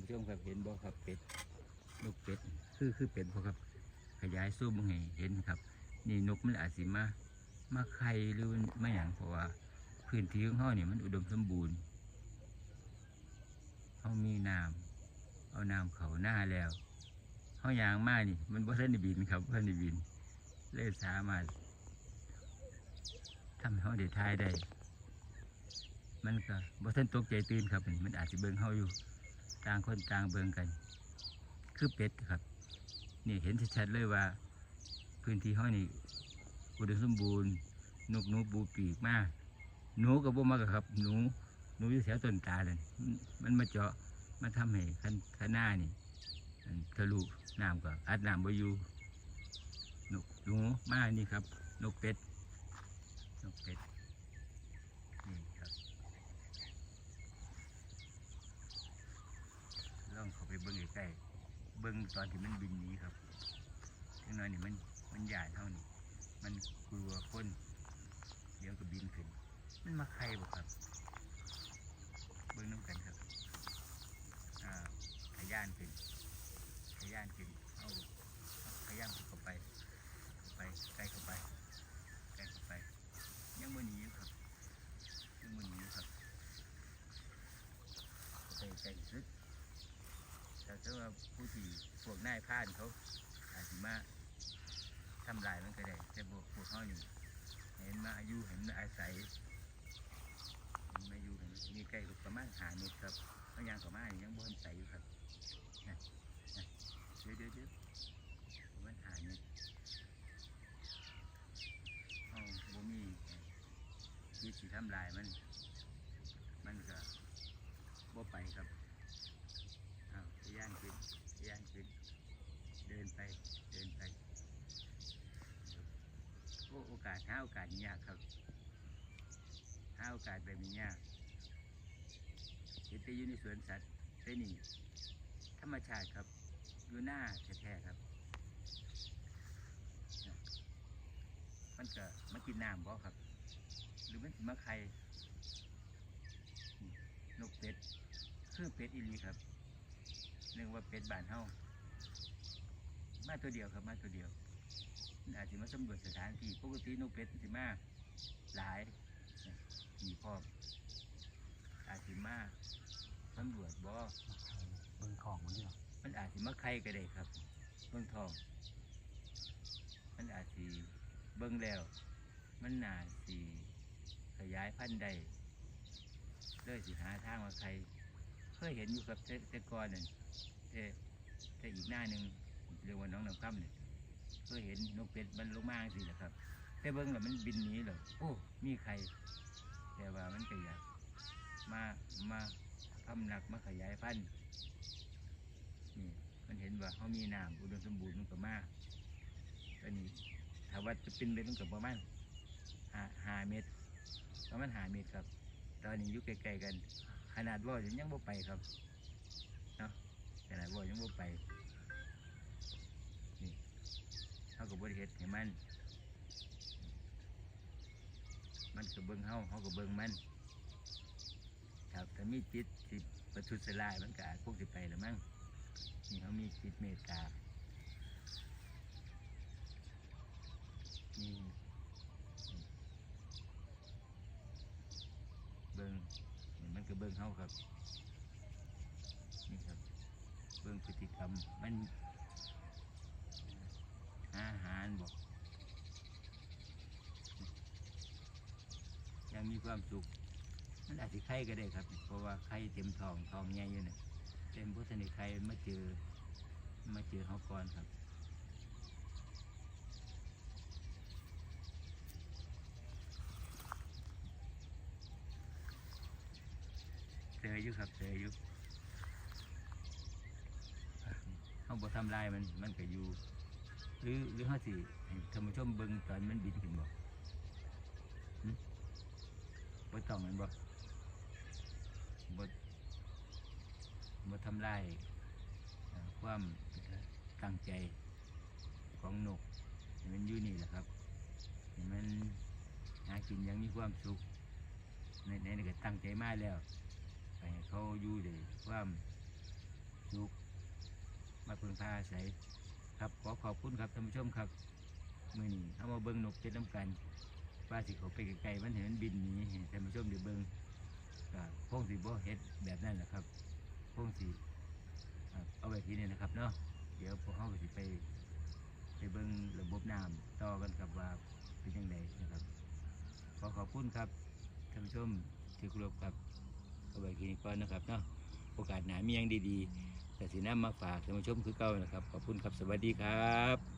ผู้ชมครับเห็นบ่ครับเป็ดนกเป็ดคือคือเป็ดบ่ครับ ขยายซูมให้เห็นครับ นี่นกมันอาจสิมามาไข่หรือไมาอย่างเพราะว่าพื้นที่ของเขาเนี่ยมันอุดมสมบูรณ์เขามีน้ำเอาน้ำเขาหน้าแล้วเขายางมานี่ มันบ่ทันได้บินครับบ่ทันได้บิน เลยสามารถทำให้เขาได้ทายได้ มันก็บ่ทันตกใจตื่นครับ มันอาจจะเบิ่งเขาอยู่ ต่างคนต่างเบิงกัน คือเป็ดครับ นี่เห็นชัดๆเลยว่า พื้นที่ห้องนี่อุดมสมบูรณ์นกหนูปูปีกมากหนูกับบ่มากครับ หนูหนูอยู่แถวต้นตาเลยมันมาเจาะมาทำให้คันคันหน้านี่ทะลุน้ำก็อัดน้ำบ่อยู่นกหนูมานี่ครับ นกเป็ดนกเป็ดนี่ครับลองเข้าไปเบิ้ง ใกล้ๆเบิ้งตอนที่มันบินหนี้ครับถึงน้อยนี่มันมันใหญ่เท่านี้มันกลัวคนเดี๋ยวก็บินขึ้น มันมาใครบ่ครับ เบิ่งน้ำกันครับ อ่าขย่านขึ้นขย่านขึ้นเอาเอาขย่านเข้าไปเข้าไปใกล้เข้าไปใกล้เข้าไป ยังบ่หนีอยู่ครับ ยังบ่หนีอยู่ครับใกล้ใกล้สุดแต่ถ้าว่าผู้ที่พ วกนายพานเขาอาจจะมาทำลายมันก็ได้แต่พวกพวกเขานี่เห็นมาอายุเห็นมาอาศัยมาอยู่เห็นมีใกล้กับประมาณหาเมตรครับบางอย่างประมาณยังบนใสอยู่ครับนะนะเดี๋ยวเดี๋ยวเดี๋ยวมาณหาเมตรเอาบ่มีวิธีทำลายมัน มันก็บ่ไปครับอ้าวทะย่านขึ้นทะย่านขึ้น เดินไปเดินไปโอ้โอกา สหาโอกาสยากครับหาโอกาสแบบนี้ยากเห็นแต่อยู่ในสวนสัตว์แต่นี่ธรรมชาติครับอยู่หน้าแท้ๆครับ มันก็มากินน้ำบ่ครับ หรือมันสิมาไข่นี่นกเป็ดคือเป็ดอีลีครับเรียกว่าเป็ดบานเฮามาตัวเดียวครับมาตัวเดียว อาจจะมาสำรวจสถานที่ปกตินกเป็ดมันสิมาหลายนะมีพร้อมอาจจะมาสำรวจบ่เบิ่งของมันนี่หรอมันอาจจะมาไข่ก็ได้ครับ เบิ้งทอง มันอาจจะเบิ้งแล้ว มันน่าสิขยายพันธุ์ได้เลยสิหาทางมาไข่เคยเห็นอยู่กับแต่แต่ก่อนนั่นแต่แต่อีกหน้าหนึ่งเรียกว่าน้องน้ำข้ามเนี่ย เคยเห็นนกเป็ดมันลงมาสิแหละครับ แต่เบิ้งแล้วมันบินหนีเลยโอ้มีใครแต่ว่ามันก็อยากมามาทำหนักมาขยายพันธุ์นี่มันเห็นว่าเขามีน้ำอุดมสมบูรณ์มันก็มากตอนนี้ถ้าว่าจะเป็นไปมันก็ประมาณห้าห้าเมตรประมาณห้าเมตรครับ ตอนนี้อยู่ใกลๆกัน ขนาดว่ายังบ่ไปครับเนาะขนาดว่ายังบ่ไป เขาก็บริเหตุให้มัน มันก็เบิ่งเฮาเฮาก็เบิ่งมันถ้าถ้ามีจิตสิประทุษร้ายมันก็อาจพวกสิไปแล้วมั้งนี่เขามีจิตเมตตานี่เบิ่งมันก็เบิ่งเฮาครับนี่ครับเบิ่งพฤติกรรมมันาอาหารบอกยังมีความสุขมันอาจจะไข่ก็ได้ครับ เพราะว่าไข่เต็มทองทองใหญ่อยู่เนี่ยเต็มพุทธนิไข่มาเจอมาเจอเขาก่อนครับเจออยู่ครับเจออยู่เขาบ่ทำลายมันมันก็อยู่ หรือหรือเขาสิให้ท่านผู้ชมเบิ่งตอนมันบินขึ้นบ่บ่ต้องมันบ่บ่บ่ทำลายความตั้งใจของนกมันอยู่นี่แหละครับ มันหากินยังมีความสุขในในนี่ก็ตั้งใจมากแล้วไปเขาอยู่ด้วยความสุขมาพึ่งพาอาศัย ครับขอขอบคุณครับท่านผู้ชมครับมือนี้เอามาเบิ้งนกเจ็ดน้ำกันว่าสิเขาไปไกลๆมันเห็นมันบินหนี้ท่านผู้ชมเดี๋ยวเบิ้งก็พงสีบ่เฮ็ดแบบนั้นแหละครับพงสีเอาไว้ทีนี่นะครับเนาะเดี๋ยวพวกเขาสิไป ไปเบิ่งระบบน้ำต่อกันครับว่าเป็นยังไงนะครับขอขอบคุณครับท่านผู้ชมที่เคารพครับเอาไว้ทีนี้ก่อนนะครับเนาะโอกาสหนามียังดีๆ แต่สีน้ำมาฝากท่านผู้ชมคือเก่านะครับ ขอบคุณครับ สวัสดีครับ